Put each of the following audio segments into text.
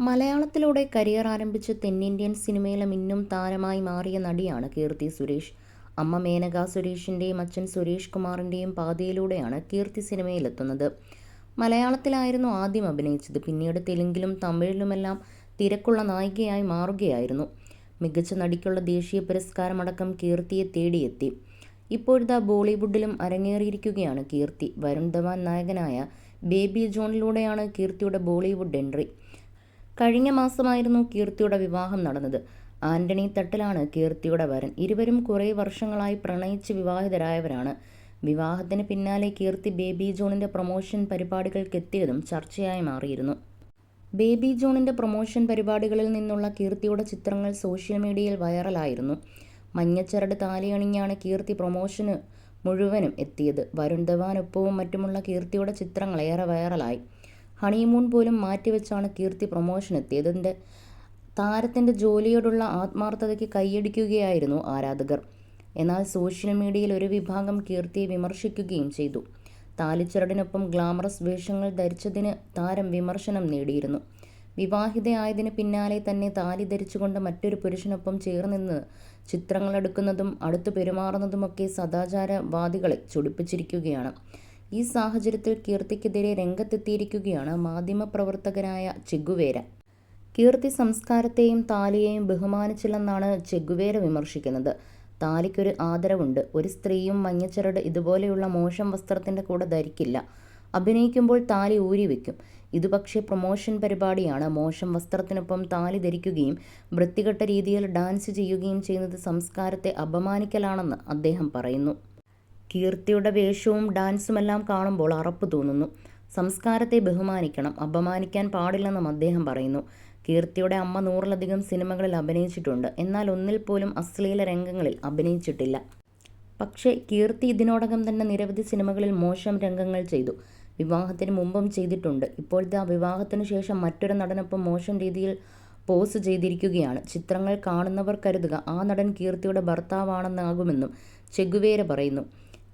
മലയാളത്തിലൂടെ career ആരംഭിച്ച് തെന്നിന്ത്യൻ സിനിമയിലെ മിന്നും താരമായി മാറിയ നടിയാണ് കീർത്തി സുരേഷ്. അമ്മ മേനക സുരേഷിന്റെയും അച്ഛൻ സുരേഷ് കുമാറിന്റെയും പാതയിലൂടെയാണ് കീർത്തി സിനിമയിലെത്തുന്നത്. മലയാളത്തിലായിരുന്നു ആദ്യം അഭിനയിച്ചത്. പിന്നീട് തെലുങ്കിലും തമിഴിലുമെല്ലാം തിരക്കുള്ള നായികയായി മാറുകയായിരുന്നു. മികച്ച നടിക്കുള്ള ദേശീയ പുരസ്കാരമടക്കം കീർത്തിയെ തേടിയെത്തി. ഇപ്പോഴത്തെ ബോളിവുഡിലും അരങ്ങേറിയിരിക്കുകയാണ് കീർത്തി. വരുൺ ധവാൻ നായകനായ ബേബി ജോണിലൂടെയാണ് കീർത്തിയുടെ ബോളിവുഡ് എൻട്രി. കഴിഞ്ഞ മാസമായിരുന്നു കീർത്തിയുടെ വിവാഹം നടന്നത്. ആന്റണി തട്ടിലാണ് കീർത്തിയുടെ വരൻ. ഇരുവരും കുറേ വർഷങ്ങളായി പ്രണയിച്ച് വിവാഹിതരായവരാണ്. വിവാഹത്തിന് പിന്നാലെ കീർത്തി ബേബി ജോണിന്റെ പ്രൊമോഷൻ പരിപാടികൾക്കെത്തിയതും ചർച്ചയായി മാറിയിരുന്നു. ബേബി ജോണിന്റെ പ്രൊമോഷൻ പരിപാടികളിൽ നിന്നുള്ള കീർത്തിയുടെ ചിത്രങ്ങൾ സോഷ്യൽ മീഡിയയിൽ വൈറലായിരുന്നു. മഞ്ഞച്ചരട് താലിയണിഞ്ഞാണ് കീർത്തി പ്രൊമോഷന് മുഴുവനും എത്തിയത്. വരുൺ മറ്റുമുള്ള കീർത്തിയുടെ ചിത്രങ്ങൾ ഏറെ വൈറലായി. ഹണിമൂൺ പോലും മാറ്റിവെച്ചാണ് കീർത്തി പ്രൊമോഷൻ എത്തിയതിന്റെ താരത്തിന്റെ ജോലിയോടുള്ള ആത്മാർത്ഥതയ്ക്ക് കൈയടിക്കുകയായിരുന്നു ആരാധകർ. എന്നാൽ സോഷ്യൽ മീഡിയയിൽ ഒരു വിഭാഗം കീർത്തിയെ വിമർശിക്കുകയും ചെയ്തു. താലിച്ചരടിനൊപ്പം ഗ്ലാമറസ് വേഷങ്ങൾ ധരിച്ചതിന് താരം വിമർശനം നേടിയിരുന്നു. വിവാഹിതയായതിന് പിന്നാലെ തന്നെ താലി ധരിച്ചുകൊണ്ട് മറ്റൊരു പുരുഷനൊപ്പം ചേർന്നിന്ന് ചിത്രങ്ങളെടുക്കുന്നതും അടുത്തു പെരുമാറുന്നതുമൊക്കെ സദാചാരവാദികളെ ചൊടിപ്പിച്ചിരിക്കുകയാണ്. ഈ സാഹചര്യത്തിൽ കീർത്തിക്കെതിരെ രംഗത്തെത്തിയിരിക്കുകയാണ് മാധ്യമപ്രവർത്തകനായ ചെഗുവേര. കീർത്തി സംസ്കാരത്തെയും താലിയെയും ബഹുമാനിച്ചില്ലെന്നാണ് ചെഗുവേര വിമർശിക്കുന്നത്. താലിക്കൊരു ആദരവുണ്ട്. ഒരു സ്ത്രീയും മഞ്ഞച്ചരട് ഇതുപോലെയുള്ള മോശം വസ്ത്രത്തിന്റെ കൂടെ ധരിക്കില്ല. അഭിനയിക്കുമ്പോൾ താലി ഊരിവെക്കും ഇത് പക്ഷേ പ്രൊമോഷൻ പരിപാടിയാണ്. മോശം വസ്ത്രത്തിനൊപ്പം താലി ധരിക്കുകയും വൃത്തികെട്ട രീതിയിൽ ഡാൻസ് ചെയ്യുകയും ചെയ്യുന്നത് സംസ്കാരത്തെ അപമാനിക്കലാണെന്ന് അദ്ദേഹം പറയുന്നു. കീർത്തിയുടെ വേഷവും ഡാൻസുമെല്ലാം കാണുമ്പോൾ അറപ്പ് തോന്നുന്നു. സംസ്കാരത്തെ ബഹുമാനിക്കണം അപമാനിക്കാൻ പാടില്ലെന്നും അദ്ദേഹം പറയുന്നു. കീർത്തിയുടെ അമ്മ നൂറിലധികം സിനിമകളിൽ അഭിനയിച്ചിട്ടുണ്ട്. എന്നാൽ ഒന്നിൽ പോലും അശ്ലീല രംഗങ്ങളിൽ അഭിനയിച്ചിട്ടില്ല. പക്ഷേ കീർത്തി ഇതിനോടകം തന്നെ നിരവധി സിനിമകളിൽ മോശം രംഗങ്ങൾ ചെയ്തു. വിവാഹത്തിന് മുമ്പും ചെയ്തിട്ടുണ്ട്. ഇപ്പോഴത്തെ ആ വിവാഹത്തിന് ശേഷം മറ്റൊരു നടനൊപ്പം മോശം രീതിയിൽ പോസ് ചെയ്തിരിക്കുകയാണ്. ചിത്രങ്ങൾ കാണുന്നവർ കരുതുക ആ നടൻ കീർത്തിയുടെ ഭർത്താവാണെന്നാകുമെന്നും ചെഗുവേര പറയുന്നു.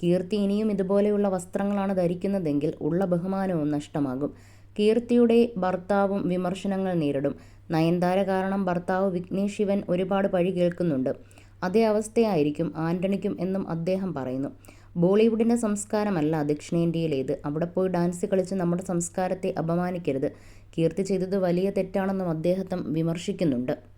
കീർത്തി ഇനിയും ഇതുപോലെയുള്ള വസ്ത്രങ്ങളാണ് ധരിക്കുന്നതെങ്കിൽ ഉള്ള ബഹുമാനവും നഷ്ടമാകും. കീർത്തിയുടെ ഭർത്താവും വിമർശനങ്ങൾ നേരിടും. നയൻതാര കാരണം ഭർത്താവ് വിഘ്നേഷ് ശിവൻ ഒരുപാട് പഴി കേൾക്കുന്നുണ്ട്. അതേ അവസ്ഥയായിരിക്കും ആന്റണിക്കും എന്നും അദ്ദേഹം പറയുന്നു. ബോളിവുഡിന്റെ സംസ്കാരമല്ല ദക്ഷിണേന്ത്യയിലേത്. അവിടെ പോയി ഡാൻസ് കളിച്ച് നമ്മുടെ സംസ്കാരത്തെ അപമാനിക്കരുത്. കീർത്തി ചെയ്തത് വലിയ തെറ്റാണെന്നും അദ്ദേഹം വിമർശിക്കുന്നുണ്ട്.